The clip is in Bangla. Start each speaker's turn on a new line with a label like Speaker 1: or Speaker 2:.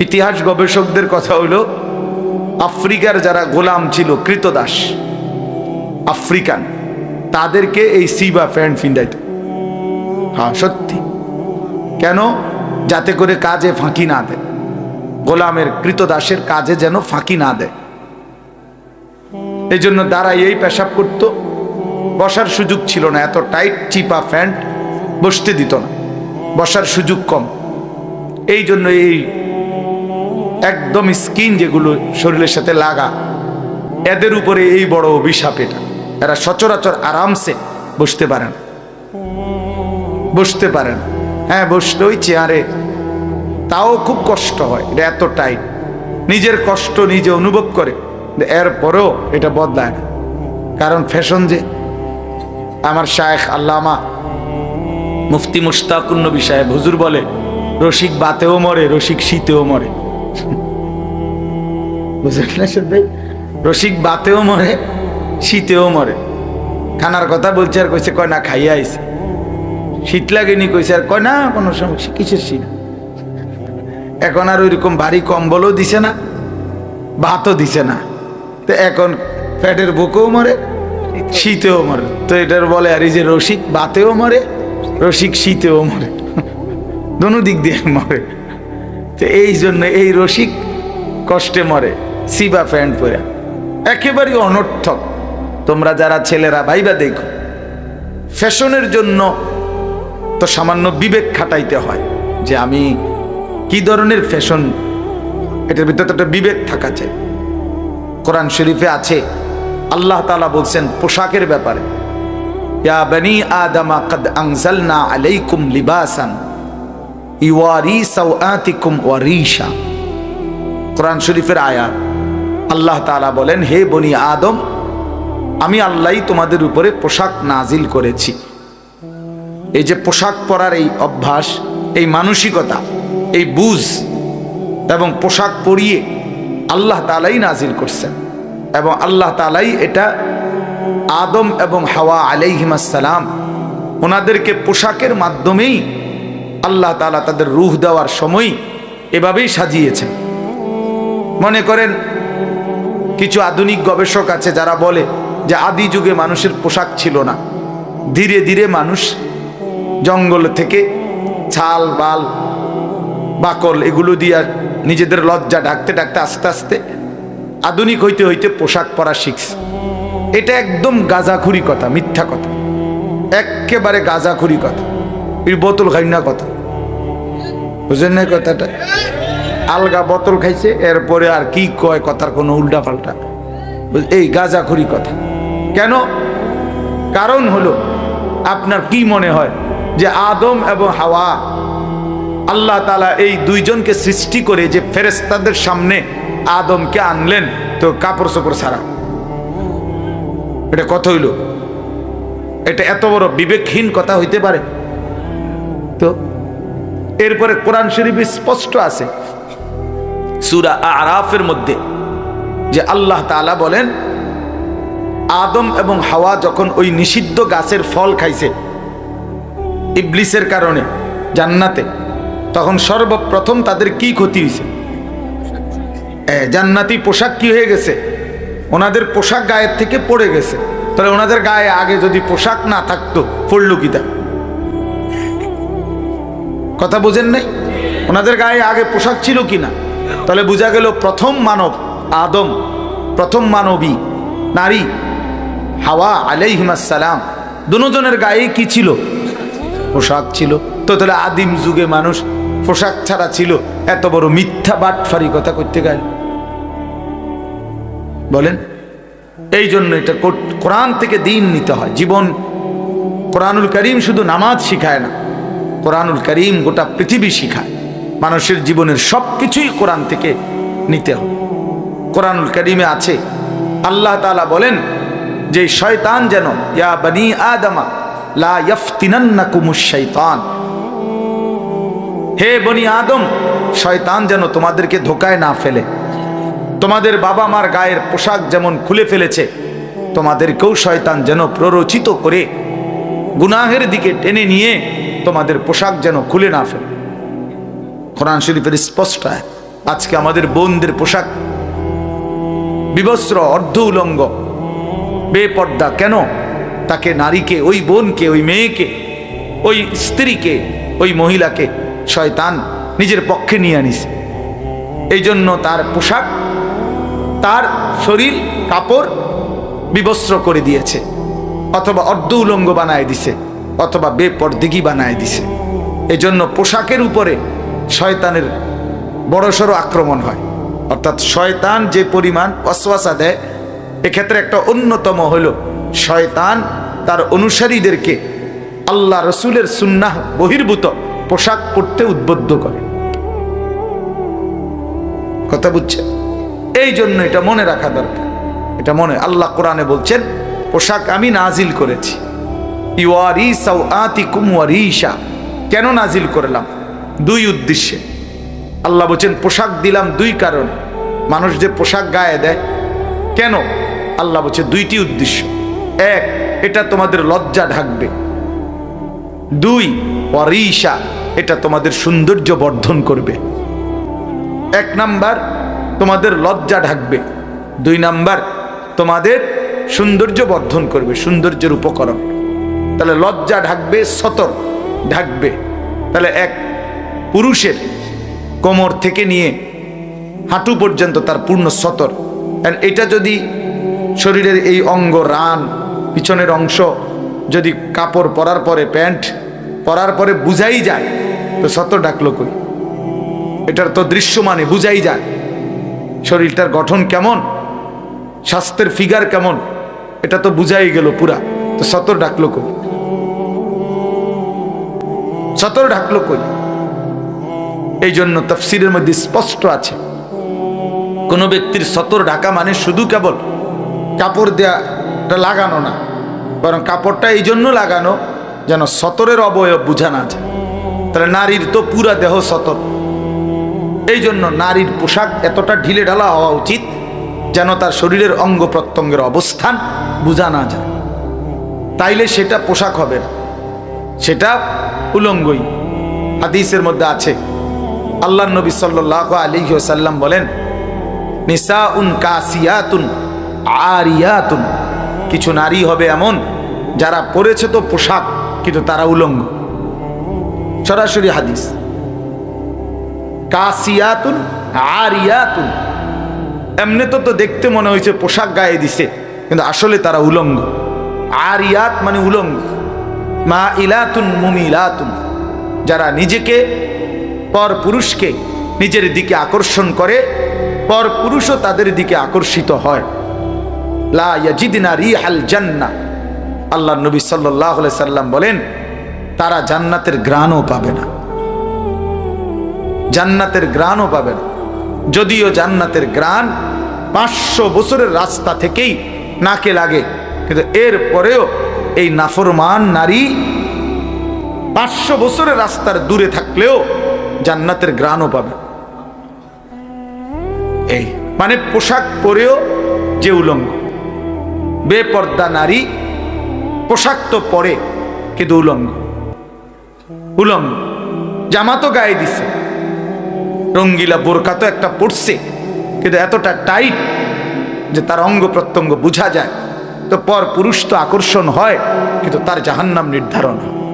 Speaker 1: ইতিহাস গবেষকদের কথা হলো, আফ্রিকার যারা গোলাম ছিল, কৃতদাস, আফ্রিকান, তাদেরকে এই সিবা প্যান্ট ফিন্দাইত হ্যাঁ সত্যি। কেন? যাতে করে কাজে ফাঁকি না দেয়। গোলামের কৃতদাসের কাজে যেন ফাঁকি না দেয়। এই জন্য দাঁড়াই এই পেশাব করত। বসার সুযোগ ছিল না, এত টাইট, চিপা প্যান্ট বসতে দিত না। বসার সুযোগ কম। এই জন্য এই একদম স্কিন যেগুলো শরীরের সাথে লাগা, এদের উপরে এই বড় অভিশাপ এটা। এরা সচরাচর আরামসে বসতে পারে না। বসতে পারে না। হ্যাঁ বসলে ওই চেয়ারে তাও খুব কষ্ট হয়, এটা এত টাইট। নিজের কষ্ট নিজে অনুভব করে এরপরেও এটা বদলায় না। কারণ ফ্যাশন যে, আমার শায়েখ আল্লামা মুফতি মুশতাকুন্ন বিষয়ে হুজুর বলে রসিক বাতেও মরে, রসিক শীতেও মরে? রসিক বাতেও মরে, শীতেও মরে। খানার কথা বলছে আর কইছে, কয় না, খাইয়া আইছে। শীত লাগেনি কইছে আর কয়, না, কোনো সমস্যা, কিসের শীত? এখন আর ওইরকম ভারী কম্বলও দিছে না, ভাতও দিছে না। তো এখন ফ্যাটের বুকেও মরে, শীতেও মরে। তো এটার বলে আর এই যে রসিক বাতেও মরে, রসিক শীতেও মরে। দোনো দিক দিয়ে মরে। তো এই জন্য এই রসিক কষ্টে মরে, সিবা প্যান্ট পরে। একেবারে অনর্থক। তোমরা যারা ছেলেরা ভাইবা দেখো, ফ্যাশনের জন্য তো সামান্য বিবেক খাটাইতে হয় যে আমি কি ধরনের ফ্যাশন, এটার ভিতরে একটা বিবেক থাকা চাই। কোরআন শরীফে আছে, আল্লাহ তালা বলছেন পোশাকের ব্যাপারে। ইয়া বনি আদমা, কদ আনজালনা আলাইকুম লিবাসান। ওয়ারিশা। কোরআন শরীফের আয়াত। আল্লাহ তাআলা বলেন, হে বনি আদম, আমি আল্লাহই তোমাদের উপরে পোশাক নাজিল করেছি। এই যে পোশাক পরার এই অভ্যাস, এই মানসিকতা, এই বুঝ এবং পোশাক পরিয়ে আল্লাহ তালাই নাজিল করছেন এবং আল্লাহ তালাই এটা আদম এবং হাওয়া আলাইহিমাসালাম ওনাদেরকে পোশাকের মাধ্যমেই আল্লাহ তালা তাদের রুহ দেওয়ার সময় এভাবেই সাজিয়েছেন। মনে করেন, কিছু আধুনিক গবেষক আছে যারা বলে যে আদি যুগে মানুষের পোশাক ছিল না। ধীরে ধীরে মানুষ জঙ্গল থেকে ছাল, বাল, বাকল এগুলো দিয়ে নিজেদের লজ্জা ডাকতে ডাকতে আস্তে আস্তে আধুনিক হইতে হইতে পোশাক পরা শিখছে। এটা একদম গাজাখুরি কথা, মিথ্যা কথা। একেবারে গাঁজাখুরি কথা। এই বোতল খাই না কথা। বুঝলেন না কথাটা? আলগা বোতল খাইছে, এরপরে আর কি কয় কথার কোনো উল্টা পাল্টা এই গাজাখুরি কথা। কেন? কারণ হলো, আপনার কি মনে হয় যে আদম এবং হাওয়া আল্লাহ তালা এই দুইজনকে সৃষ্টি করে যে ফেরেস্তাদের সামনে আদমকে আনলেন, তো কাপড় চোপড় ছাড়া। এটা কথা হইল? এটা এত বড় বিবেকহীন কথা হইতে পারে। তো এরপরে কোরআন শরীফ স্পষ্ট আছে। সুরা আরাফের মধ্যে যে আল্লাহ তাআলা বলেন, আদম এবং হাওয়া যখন ওই নিষিদ্ধ গাছের ফল খাইছে ইবলিসের কারণে জান্নাতে, তখন সর্বপ্রথম তাদের কি ক্ষতি হয়েছে জান্নাতি পোশাক কি হয়ে গেছে? ওনাদের পোশাক গায়ের থেকে পড়ে গেছে। তাহলে ওনাদের গায়ে আগে যদি পোশাক না থাকতো, পড়ল কি কথা বোঝেন নাই? ওনাদের গায়ে আগে পোশাক ছিল কি না তাহলে বোঝা গেল প্রথম মানব আদম, প্রথম মানবী নারী, হাওয়া আলাইহিমাসালাম দুজনের গায়ে কি ছিল? পোশাক ছিল। তো তাহলে আদিম যুগে মানুষ পোশাক ছাড়া ছিল। এত বড় মিথ্যা বাটফারি কথা করতে গেল। বলেন, এই জন্য এটা কোরআন থেকে দিন নিতে হয়। জীবন কোরআনুল করিম শুধু নামাজ শিখায় না। কোরআনুল করিম গোটা পৃথিবী শিখায়। মানুষের জীবনের সব কিছুই কোরআন থেকে নিতে হবে। কোরআনুল করিমে আছে, আল্লাহ তাআলা বলেন, যে শয়তান যেন, ইয়া বনি আদমা হে বনি আদম, শয়তান যেন তোমাদেরকে ধোকায় না ফেলে। তোমাদের বাবা মার গায়ের পোশাক যেমন খুলে ফেলেছে, তোমাদেরকেও শয়তান যেন প্ররোচিত করে, গুনাহের দিকে টেনে নিয়ে তোমাদের পোশাক যেন খুলে না ফেলে। কোরআন শরীফের স্পষ্ট আজকে আমাদের বোনদের পোশাক। বিবস্ত্র, অর্ধ উলঙ্গ, বেপর্দা, কেন? তাকে নারীকে, ওই বোনকে, ওই মেয়েকে, ওই স্ত্রীকে, ওই মহিলাকে শয়তান নিজের পক্ষে নিয়ে আনিছে। এই জন্য তার পোশাক, তার শরীর, কাপড় বিবস্ত্র করে দিয়েছে, অথবা অর্ধ উলঙ্গ বানায় দিছে। অথবা বেপরদিগি বানায় দিছে। এজন্য পোশাকের উপরে শয়তানের বড়সড় আক্রমণ হয়। অর্থাৎ শয়তান যে পরিমাণ অশ্বাসা দেয়, এক্ষেত্রে একটা অন্যতম হলো শয়তান তার অনুসারীদেরকে আল্লাহ রসুলের সুন্নাহ বহির্ভূত পোশাক পরতে উদ্বুদ্ধ করে। কথা বুঝছে? এই জন্য এটা মনে রাখা দরকার। এটা মনে, আল্লাহ কোরআনে বলছেন, পোশাক আমি নাজিল করেছি। কেন নাজিল করলাম? দুই উদ্দেশ্যে। আল্লাহ বলছেন, পোশাক দিলাম দুই কারণে। মানুষ যে পোশাক গায়ে দেয়, কেন? আল্লাহ বলছে, দুইটি উদ্দেশ্য। এক, এটা তোমাদের লজ্জা ঢাকবে। দুই ওয়ারিশা এটা তোমাদের সৌন্দর্য বর্ধন করবে। এক নাম্বার, তোমাদের লজ্জা ঢাকবে। দুই নাম্বার, তোমাদের সৌন্দর্য বর্ধন করবে, সৌন্দর্যের উপকরণ। তাহলে লজ্জা ঢাকবে, সতর ঢাকবে। তাহলে এক পুরুষের কোমর থেকে নিয়ে হাঁটু পর্যন্ত তার পূর্ণ সতর। এটা যদি শরীরের এই অঙ্গ, রান, পিছনের অংশ যদি কাপড় পরার পরে, প্যান্ট পরার পরে বুঝাই যায়, তো সতর ডাকলো কই? এটার তো দৃশ্যমানে বুঝাই যায়। শরীরটার গঠন কেমন? স্বাস্থ্যের ফিগার কেমন? এটা তো বুঝাই গেল পুরা। তো সতর ডাকলো কই? সতর ঢাকলো কই এই জন্য তফসিরের মধ্যে স্পষ্ট আছে, কোন ব্যক্তির সতর ঢাকা মানে শুধু কেবল কাপড় দেওয়াটা লাগানো না, বরং কাপড়টা এই জন্য লাগানো যেন সতরের অবয়ব বোঝা না যায়। তাহলে নারীর তো পুরা দেহ সতর। এই জন্য নারীর পোশাক এতটা ঢিলে ঢালা হওয়া উচিত যেন তার শরীরের অঙ্গ প্রত্যঙ্গের অবস্থান বোঝা না যায়। তাইলে সেটা পোশাক হবে না। সেটা উলঙ্গই। হাদিসের মধ্যে আছে। আল্লাহ নবী সাল্লাহ আলী সাল্লাম বলেন নিসা উন কাসিয়াতুন আরিয়াতুন। কিছু নারী হবে এমন, যারা পরেছে তো পোশাক, কিন্তু তারা উলঙ্গ। সরাসরি হাদিস। কাসিয়াতুন আরিয়াতুন। এমনি তো তো দেখতে মনে হয়েছে পোশাক গায়ে দিছে, কিন্তু আসলে তারা উলঙ্গ। আরিয়াত মানে উলঙ্গ। মা ইলাতুন মুমিলাতুন, যারা নিজেকে, পর পুরুষকে নিজের দিকে আকর্ষণ করে, পর পুরুষও তাদের দিকে আকর্ষিত হয়। লা আল্লাহ নবী সাল্লাহ সাল্লাম বলেন, তারা জান্নাতের গ্রাণও পাবে না। জান্নাতের গ্রাণও পাবে না। যদিও জান্নাতের গ্রাণ পাঁচশো বছরের রাস্তা থেকেই নাকে লাগে, কিন্তু এর পরেও এই নাফরমান নারী পাঁচশো বছরের রাস্তার দূরে থাকলেও জান্নাতের গ্রাণও পাবে। এই মানে পোশাক পরেও যে উলঙ্গ। বেপর্দা নারী পোশাক তো পরে, কিন্তু উলঙ্গ। উলঙ্গ। জামা তো গায়ে দিছে। রঙ্গিলা বোরকা তো একটা পড়ছে কিন্তু এতটা টাইট যে তার অঙ্গ প্রত্যঙ্গ বোঝা যায়। তো পর পুরুষ তো আকর্ষণ হয় কিন্তু তার জাহান্নাম নির্ধারণ হয়।